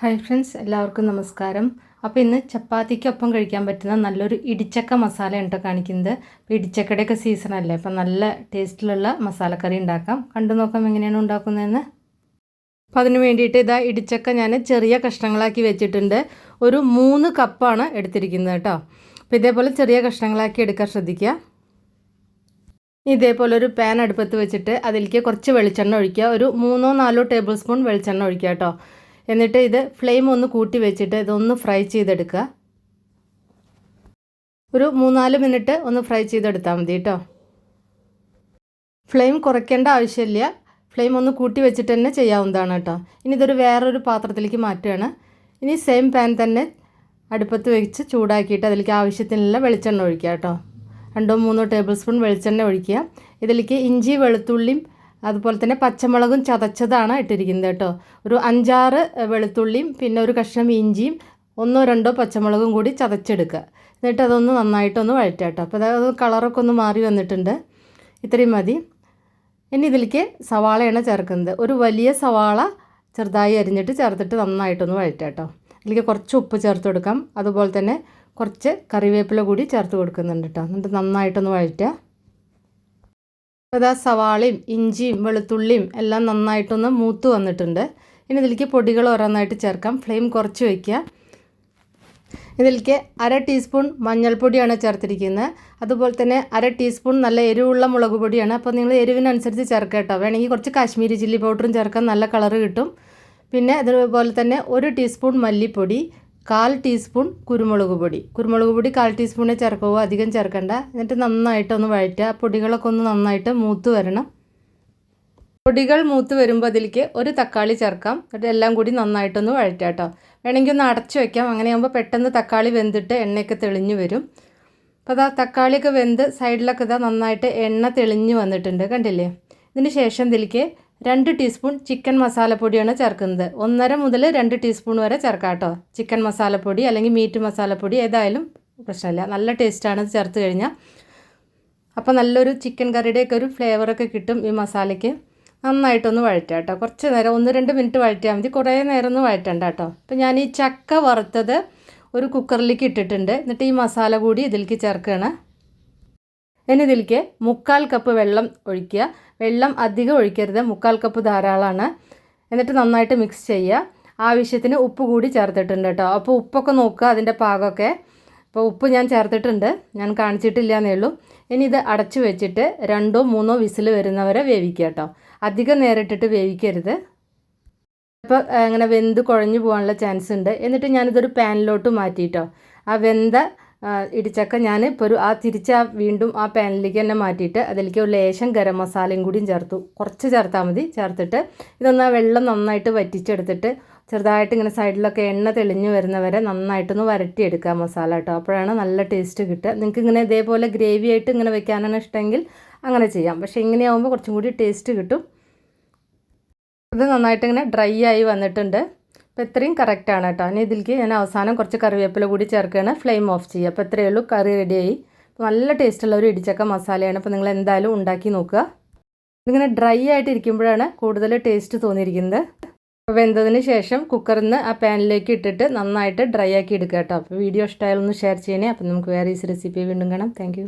Hi friends എല്ലാവർക്കും നമസ്കാരം. അപ്പോൾ ഇന്ന് ചപ്പാത്തിക്കൊപ്പം കഴിക്കാൻ പറ്റുന്ന നല്ലൊരു ഇടിച്ചക്ക മസാല ഉണ്ടോ കാണിക്കുന്നത്. അപ്പോൾ സീസൺ അല്ലേ അപ്പോൾ നല്ല ടേസ്റ്റിലുള്ള മസാലക്കറി ഉണ്ടാക്കാം. കണ്ടു നോക്കാം എങ്ങനെയാണ് ഉണ്ടാക്കുന്നതെന്ന്. അപ്പോൾ അതിന് വേണ്ടിയിട്ട് ഇതാ ഇടിച്ചക്ക ഞാൻ ചെറിയ കഷ്ണങ്ങളാക്കി വെച്ചിട്ടുണ്ട്. ഒരു മൂന്ന് കപ്പാണ് എടുത്തിരിക്കുന്നത് കേട്ടോ അപ്പോൾ ഇതേപോലെ ചെറിയ കഷ്ണങ്ങളാക്കി എടുക്കാൻ ശ്രദ്ധിക്കുക ഇതേപോലെ ഒരു പാൻ അടുപ്പത്ത് വെച്ചിട്ട് അതിലേക്ക് കുറച്ച് വെളിച്ചെണ്ണ ഒഴിക്കുക ഒരു മൂന്നോ നാലോ ടേബിൾ സ്പൂൺ വെളിച്ചെണ്ണ ഒഴിക്കുക കേട്ടോ എന്നിട്ട് ഇത് ഫ്ലെയിം ഒന്ന് കൂട്ടി വെച്ചിട്ട് ഇതൊന്ന് ഫ്രൈ ചെയ്തെടുക്കുക. ഒരു മൂന്നാൽ മിനിറ്റ് ഒന്ന് ഫ്രൈ ചെയ്തെടുത്താൽ മതി കേട്ടോ ഫ്ലെയിം കുറയ്ക്കേണ്ട ആവശ്യമില്ല. ഫ്ലെയിം ഒന്ന് കൂട്ടി വെച്ചിട്ട് തന്നെ ചെയ്യാവുന്നതാണ് കേട്ടോ ഇനി ഇതൊരു വേറൊരു പാത്രത്തിലേക്ക് മാറ്റുകയാണ്. ഇനി സെയിം പാൻ തന്നെ അടുപ്പത്ത് വെച്ച് ചൂടാക്കിയിട്ട് അതിലേക്ക് ആവശ്യത്തിനുള്ള വെളിച്ചെണ്ണ ഒഴിക്കുക കേട്ടോ രണ്ടോ മൂന്നോ ടേബിൾ സ്പൂൺ വെളിച്ചെണ്ണ ഒഴിക്കുക. ഇതിലേക്ക് ഇഞ്ചി വെളുത്തുള്ളിയും അതുപോലെ തന്നെ പച്ചമുളകും ചതച്ചതാണ് ഇട്ടിരിക്കുന്നത് കേട്ടോ. ഒരു അഞ്ചാറ് വെളുത്തുള്ളിയും പിന്നെ ഒരു കഷ്ണം ഇഞ്ചിയും ഒന്നോ രണ്ടോ പച്ചമുളകും കൂടി ചതച്ചെടുക്കുക. എന്നിട്ട് അതൊന്ന് നന്നായിട്ടൊന്ന് വഴറ്റുക കേട്ടോ. അപ്പോൾ അതായത് കളറൊക്കെ ഒന്ന് മാറി വന്നിട്ടുണ്ട്. ഇത്രയും മതി. ഇനി ഇതിലേക്ക് സവാളയാണ് ചേർക്കുന്നത്. ഒരു വലിയ സവാള ചെറുതായി അരിഞ്ഞിട്ട് ചേർത്തിട്ട് നന്നായിട്ടൊന്ന് വഴറ്റുക കേട്ടോ. ഇതിലേക്ക് കുറച്ച് ഉപ്പ് ചേർത്ത് കൊടുക്കാം. അതുപോലെ തന്നെ കുറച്ച് കറിവേപ്പില കൂടി ചേർത്ത് കൊടുക്കുന്നുണ്ട് കേട്ടോ. എന്നിട്ട് നന്നായിട്ടൊന്ന് വഴറ്റുക. അതാ സവാളയും ഇഞ്ചിയും വെളുത്തുള്ളിയും എല്ലാം നന്നായിട്ടൊന്ന് മൂത്ത് വന്നിട്ടുണ്ട്. ഇനി ഇതിലേക്ക് പൊടികൾ ഓരോന്നായിട്ട് ചേർക്കാം. ഫ്ലെയിം കുറച്ച് വയ്ക്കുക ഇതിലേക്ക് അര ടീസ്പൂൺ മഞ്ഞൾപ്പൊടിയാണ് ചേർത്തിരിക്കുന്നത്. അതുപോലെ തന്നെ അര ടീസ്പൂൺ നല്ല എരിവുള്ള മുളക് പൊടിയാണ്. അപ്പോൾ നിങ്ങൾ എരിവിനനുസരിച്ച് ചേർക്കുക കേട്ടോ. വേണമെങ്കിൽ കുറച്ച് കാശ്മീരി ചില്ലി പൗഡറും ചേർക്കാൻ നല്ല കളറ് കിട്ടും. പിന്നെ അതുപോലെ തന്നെ ഒരു ടീസ്പൂൺ മല്ലിപ്പൊടി കാൽ ടീസ്പൂൺ കുരുമുളക് പൊടി. കുരുമുളക് പൊടി കാൽ ടീസ്പൂണേ ചേർക്കുക അധികം ചേർക്കണ്ട. എന്നിട്ട് നന്നായിട്ടൊന്ന് വഴറ്റുക. പൊടികളൊക്കെ ഒന്ന് നന്നായിട്ട് മൂത്ത് വരണം. പൊടികൾ മൂത്ത് വരുമ്പോൾ അതിലേക്ക് ഒരു തക്കാളി ചേർക്കാം. എന്നിട്ട് എല്ലാം കൂടി നന്നായിട്ടൊന്ന് വഴറ്റുക കേട്ടോ. വേണമെങ്കിൽ ഒന്ന് അടച്ചു വയ്ക്കാം അങ്ങനെയാകുമ്പോൾ പെട്ടെന്ന് തക്കാളി വെന്തിട്ട് എണ്ണയൊക്കെ തെളിഞ്ഞു വരും. അപ്പോൾ അതാ തക്കാളിയൊക്കെ വെന്ത് സൈഡിലൊക്കെ ഇതാ നന്നായിട്ട് എണ്ണ തെളിഞ്ഞു വന്നിട്ടുണ്ട്. കണ്ടില്ലേ? ഇതിന് ശേഷം ഇതിലേക്ക് രണ്ട് ടീസ്പൂൺ ചിക്കൻ മസാലപ്പൊടിയാണ് ചേർക്കുന്നത്. ഒന്നര മുതൽ രണ്ട് ടീസ്പൂൺ വരെ ചേർക്കാം കേട്ടോ. ചിക്കൻ മസാലപ്പൊടി അല്ലെങ്കിൽ മീറ്റ് മസാലപ്പൊടി ഏതായാലും പ്രശ്നമില്ല. നല്ല ടേസ്റ്റാണ് ചേർത്ത് കഴിഞ്ഞാൽ. അപ്പോൾ നല്ലൊരു ചിക്കൻ കറിയുടെയൊക്കെ ഒരു ഫ്ലേവറൊക്കെ കിട്ടും ഈ മസാലയ്ക്ക്. നന്നായിട്ടൊന്ന് വഴറ്റുക കേട്ടോ. കുറച്ച് നേരം ഒന്ന് രണ്ട് മിനിറ്റ് വഴറ്റിയാൽ മതി. കുറേ നേരം ഒന്ന് വഴറ്റണ്ട കേട്ടോ. അപ്പോൾ ഞാൻ ഈ ചക്ക വറുത്തത് ഒരു കുക്കറിലേക്ക് ഇട്ടിട്ടുണ്ട്. എന്നിട്ട് ഈ മസാല കൂടി ഇതിലേക്ക് ചേർക്കുകയാണ്. ഇനി ഇതിലേക്ക് മുക്കാൽ കപ്പ് വെള്ളം ഒഴിക്കുക. വെള്ളം അധികം ഒഴിക്കരുത്. മുക്കാൽ കപ്പ് ധാരാളമാണ് എന്നിട്ട് നന്നായിട്ട് മിക്സ് ചെയ്യുക. ആവശ്യത്തിന് ഉപ്പ് കൂടി ചേർത്തിട്ടുണ്ട് കേട്ടോ. അപ്പോൾ ഉപ്പൊക്കെ നോക്കുക അതിന്റെ പാകമൊക്കെ. അപ്പോൾ ഉപ്പ് ഞാൻ ചേർത്തിട്ടുണ്ട്. ഞാൻ കാണിച്ചിട്ടില്ല എന്നേ ഉള്ളൂ. ഇനി ഇത് അടച്ചു വെച്ചിട്ട് രണ്ടോ മൂന്നോ വിസിൽ വരുന്നവരെ വേവിക്കുക കേട്ടോ. അധികം നേരിട്ടിട്ട് വേവിക്കരുത്. അപ്പോൾ അങ്ങനെ വെന്ത് കുഴഞ്ഞു പോകാനുള്ള ചാൻസ് ഉണ്ട്. എന്നിട്ട് ഞാനിതൊരു പാനിലോട്ട് മാറ്റിയിട്ടോ ആ വെന്ത ഇടിച്ചക്ക ഞാൻ ഇപ്പോൾ ഒരു ആ തിരിച്ച് ആ വീണ്ടും ആ പാനിലേക്ക് തന്നെ മാറ്റിയിട്ട് അതിലേക്ക് ഒരു ലേശം ഗരം മസാലയും കൂടിയും ചേർത്തു. കുറച്ച് ചേർത്താൽ മതി. ചേർത്തിട്ട് ഇതൊന്ന് വെള്ളം നന്നായിട്ട് വറ്റിച്ചെടുത്തിട്ട് ചെറുതായിട്ട് ഇങ്ങനെ സൈഡിലൊക്കെ എണ്ണ തെളിഞ്ഞ് വരുന്നവരെ നന്നായിട്ടൊന്ന് വരട്ടിയെടുക്കുക മസാല കേട്ടോ. അപ്പോഴാണ് നല്ല ടേസ്റ്റ് കിട്ടുക. നിങ്ങൾക്ക് ഇങ്ങനെ ഇതേപോലെ ഗ്രേവി ആയിട്ട് ഇങ്ങനെ വെക്കാനാണ് ഇഷ്ടമെങ്കിൽ അങ്ങനെ ചെയ്യാം. പക്ഷേ ഇങ്ങനെയാവുമ്പോൾ കുറച്ചും കൂടി ടേസ്റ്റ് കിട്ടും. ഇത് നന്നായിട്ട് ഇങ്ങനെ ഡ്രൈ ആയി വന്നിട്ടുണ്ട്. അപ്പോൾ ഇത്രയും കറക്റ്റാണ് കേട്ടോ. ഇനി ഇതിലേക്ക് ഞാൻ അവസാനം കുറച്ച് കറിവേപ്പില കൂടി ചേർക്കുകയാണ്. ഫ്ലെയിം ഓഫ് ചെയ്യുക. അപ്പോൾ ഇത്രയേ ഉള്ളൂ. കറി റെഡിയായി നല്ല ടേസ്റ്റുള്ള ഒരു ഇടിച്ചക്ക മസാലയാണ്. അപ്പോൾ നിങ്ങൾ എന്തായാലും ഉണ്ടാക്കി നോക്കുക. ഇതിങ്ങനെ ഡ്രൈ ആയിട്ട് ഇരിക്കുമ്പോഴാണ് കൂടുതൽ ടേസ്റ്റ് തോന്നിയിരിക്കുന്നത്. അപ്പോൾ വെന്തതിന് ശേഷം കുക്കറിൽ നിന്ന് ആ പാനിലേക്ക് ഇട്ടിട്ട് നന്നായിട്ട് ഡ്രൈ ആക്കി എടുക്കുക കേട്ടോ. അപ്പോൾ വീഡിയോ ഇഷ്ടമായാലൊന്ന് ഷെയർ ചെയ്യണേ. അപ്പോൾ നമുക്ക് വേറെ ഈസ് റെസിപ്പി വീണ്ടും കാണാം. താങ്ക്